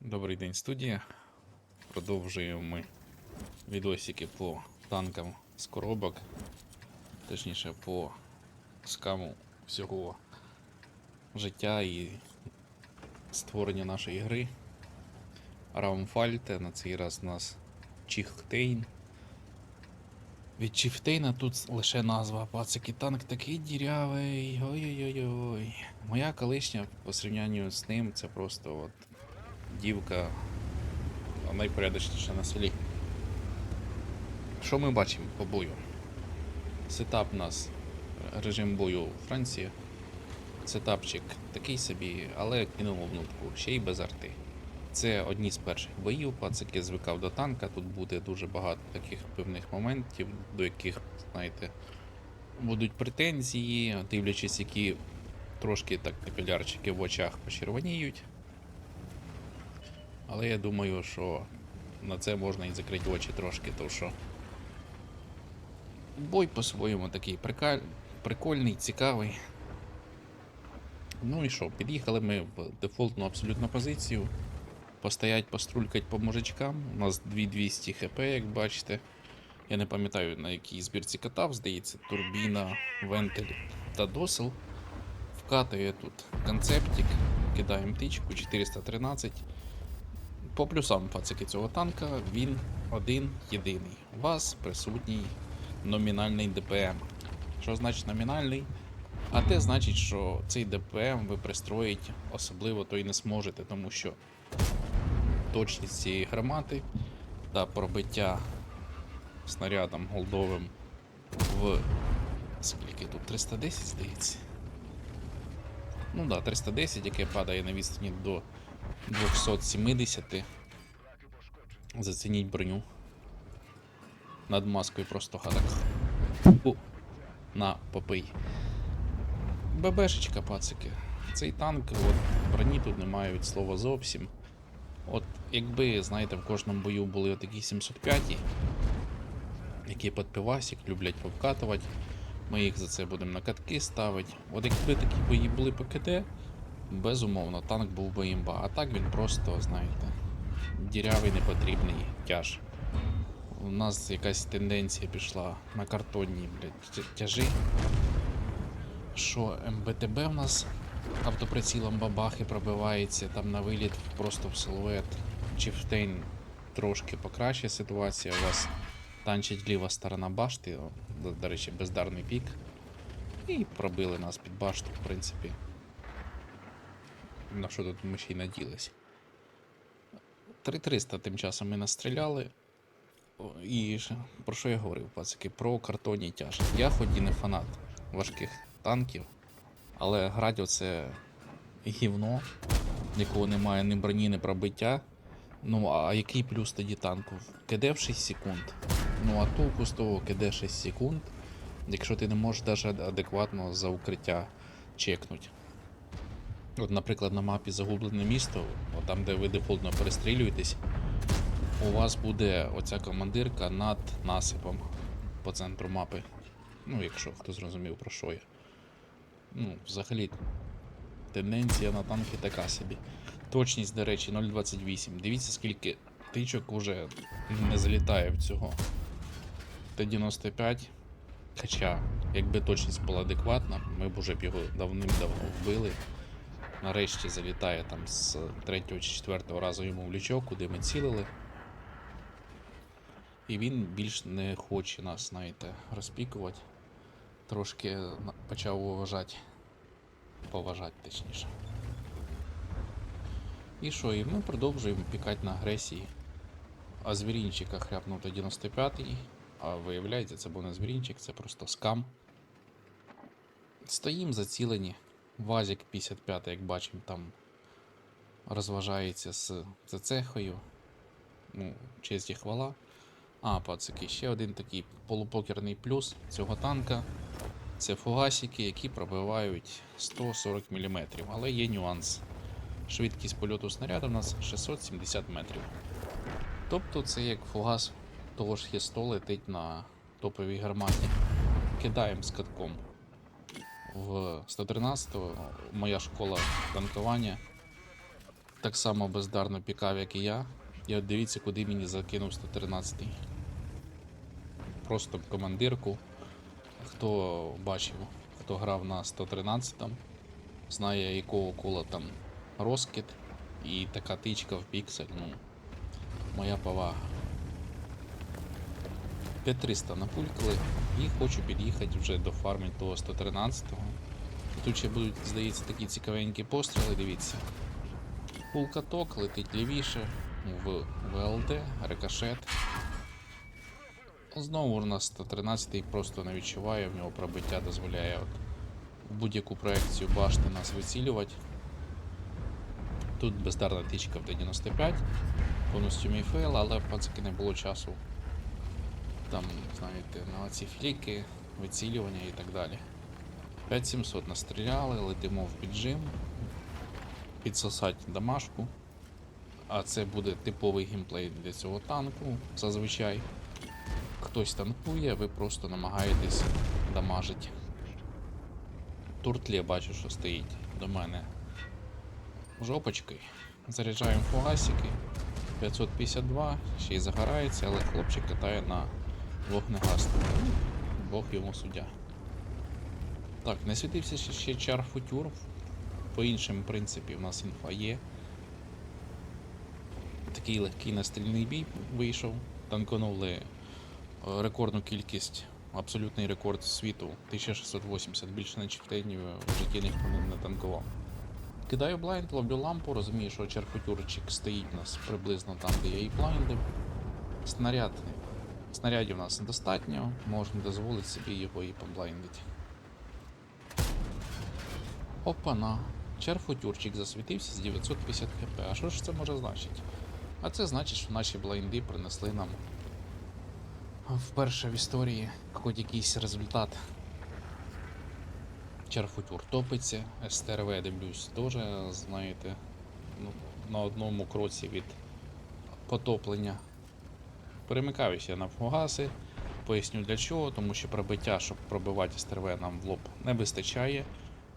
Добрий день, студія. Продовжуємо ми відосики по танкам з коробок, точніше по скаму всього життя і створення нашої гри. Раумфальте, на цей раз у нас Чіхтейн. Від Чіфтейна тут лише назва, пацики танк такий дірявий. Ой-ой-ой. Моя колишня по сравнянню з ним це просто от дівка найпорядочніша на селі. Що ми бачимо по бою? Сетап у нас режим бою Франція. Сетапчик такий собі, але кинуло внутку, ще й без арти. Це одні з перших боїв, пацики звикав до танка. Тут буде дуже багато таких певних моментів, до яких, знаєте, будуть претензії, дивлячись, які трошки так капілярчики в очах почервоніють. Але я думаю, що на це можна і закрити очі трошки, тому що бой по-своєму такий прикаль... прикольний, цікавий. Ну і що, під'їхали ми в дефолтну абсолютно позицію. Постоять, пострулькать по мужичкам. У нас 2200 хп, як бачите. Я не пам'ятаю на якій збірці катав, здається, турбіна, вентиль та досел. Вкатує тут концептик, кидаємо тичку 413. По плюсам пацики цього танка він один єдиний. У вас присутній номінальний ДПМ. Що значить номінальний? А те значить, що цей ДПМ ви пристроїть особливо то і не зможете, тому що точність цієї гармати та пробиття снарядом голдовим в скільки тут 310, здається. Ну да, 310, яке падає на відстані до 270. Зацініть броню. Над маскою просто хатак. Фу. На, попий. ББшечка, пацики. Цей танк, от, броні тут немає від слова зовсім. От якби, знаєте, в кожному бою були отакі 705, які під пивасик люблять повкатувати. Ми їх за це будемо на катки ставити. От якби такі бої були по КД, безумовно, танк був би імба. А так він просто, знаєте, дірявий непотрібний тяж. У нас якась тенденція пішла на картонні, блядь, тяжі. Що МБТБ в нас автоприцілом бабахи пробивається там на виліт просто в силует. Чіфтейн трошки покраща ситуація. У вас танчить ліва сторона башти, до, до речі, бездарний пік. І пробили нас під башту, в принципі. На що тут ми ще й наділись. 3300 тим часом ми настріляли. І про що я говорив, пацики? Про картонні тяжі. Я хоч і не фанат важких танків, але грати оце гівно, якого немає ні броні, ні пробиття. Ну, а який плюс тоді танку? КД в 6 секунд. Ну а толку з того КД 6 секунд, якщо ти не можеш навіть адекватно за укриття чекнути. От, наприклад, на мапі загублене місто, от там, де ви дефолтно перестрілюєтесь, у вас буде оця командирка над насипом по центру мапи. Ну, якщо хто зрозумів про що я. Ну, взагалі, тенденція на танки така собі. Точність, до речі, 0.28. Дивіться, скільки тичок уже не залітає в цього. Т-95. Хоча, якби точність була адекватна, ми б уже б його давним-давно вбили. Нарешті залітає там з третього чи четвертого разу йому в лічок, куди ми цілили. І він більш не хоче нас, знаєте, розпікувати. Трошки почав уважати. Поважати точніше. І що, і ми продовжуємо пікати на агресії. А звірінчика хряпнув до 95-й. А виявляється, це був не звірінчик, це просто скам. Стоїм зацілені. Вазік 55, як бачимо, там розважається з цехою. Ну, честь і хвала. А, пацики, ще один такий полупокерний плюс цього танка. Це фугасики, які пробивають 140 мм. Але є нюанс. Швидкість польоту снаряду у нас 670 метрів. Тобто це як фугас того ж Є100 летить на топовій гарматі. Кидаємо з катком. В 113 моя школа танкування так само бездарно пікав, як і я. І от дивіться, куди мені закинув 113-й. Просто командирку. Хто бачив, хто грав на 113-му, знає, якого кола там розкид і така тичка в піксель. Ну, моя повага. 5300 напулькали і хочу під'їхати вже до фармі того 113-го. Тут ще будуть, здається, такі цікавенькі постріли, дивіться. Пулкаток летить лівіше в ВЛД, рикошет. Знову у нас 113-й просто не відчуває, в нього пробиття дозволяє от будь-яку проекцію башти нас вицілювати. Тут бездарна тичка в Д-95, повністю мій фейл, але пацаки не було часу. Там, знаєте, на ці фліки, вицілювання і так далі. 5700 настріляли, летимо в піджим, підсосати дамашку. А це буде типовий геймплей для цього танку зазвичай. Хтось танкує, ви просто намагаєтесь дамажити. Туртлі бачу, що стоїть до мене жопочкою. Заряджаємо фугасики. 552, ще й загорається, але хлопчик катає на вогнегасному. Бог йому суддя. Так, не світився ще, ще чар футюр. По іншому принципі у нас інфа є. Такий легкий настільний бій вийшов. Танконули е, рекордну кількість, абсолютний рекорд світу 1680, більше ніж в тені в житті ніхто не- не танкував. Кидаю блайнд, ловлю лампу, розумію, що черфутюрчик стоїть у нас приблизно там, де я і блайндив. Снаряд. Снарядів у нас недостатньо, можна дозволити собі його і поблайндити. Опана. Черфутюрчик засвітився з 950 хп. А що ж це може значити? А це значить, що наші блайнди принесли нам вперше в історії хоч якийсь результат. Черфутюр топиться, СТРВ дивлюсь теж, знаєте, ну, на одному кроці від потоплення. Перемикаюся на фугаси. Поясню для чого, тому що пробиття, щоб пробивати СТРВ нам в лоб не вистачає.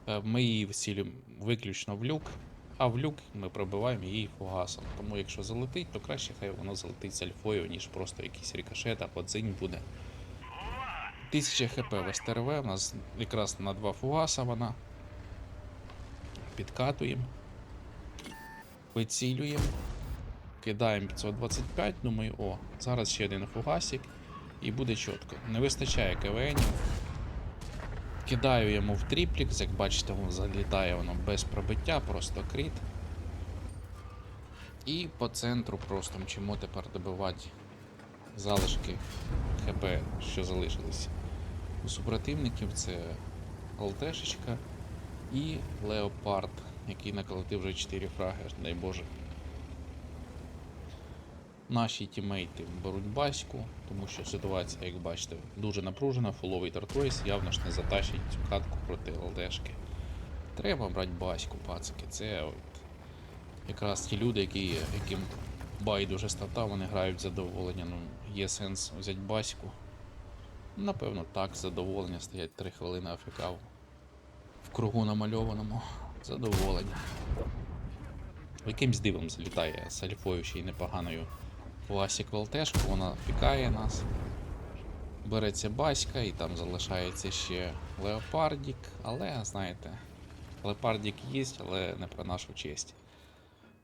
Е, Ми її вцілюємо виключно в люк, а в люк ми пробиваємо її фугасом. Тому якщо залетить, то краще хай воно залетить з альфою, ніж просто якийсь рикошет, або дзинь буде. 1000 хп в СТРВ, у нас якраз на два фугаса вона. Підкатуємо. Вицілюємо. Кидаємо 525, думаю, о, зараз ще один фугасик і буде чітко. Не вистачає КВНів. Кидаю йому в тріплікс, як бачите, воно залітає воно без пробиття, просто кріт. І по центру просто мчимо тепер добивати залишки ХП, що залишились. У супротивників це ЛТшечка і Леопард, який наколотив вже 4 фраги, дай Боже. Наші тімейти беруть баську, тому що ситуація, як бачите, дуже напружена, фуловий тортройс явно ж не затащить цю катку проти ЛДшки. Треба брати баську, пацики. Це от якраз ті люди, які, яким байдуже стата, вони грають задоволення. Ну, є сенс взяти баську. Напевно, так, задоволення стоять 3 хвилини АФК в кругу намальованому. Задоволення. Якимсь дивом залітає з альфою ще й непоганою Власік ВЛТшку, вона пікає нас. Береться баська і там залишається ще леопардік, але знаєте, леопардік є, але не про нашу честь.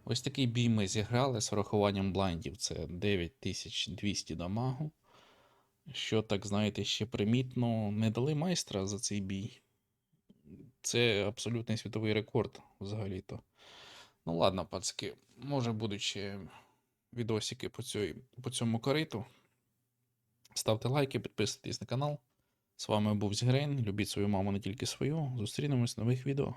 Ось такий бій ми зіграли з урахуванням блайндів. Це 9200 дамагу. Що, так знаєте, ще примітно не дали майстра за цей бій. Це абсолютний світовий рекорд взагалі-то. Ну ладно, пацки, може будуть ще відосики по, цій, по цьому кориту. Ставте лайки, підписуйтесь на канал. З вами був Зігрейн. Любіть свою маму не тільки свою. Зустрінемось в нових відео.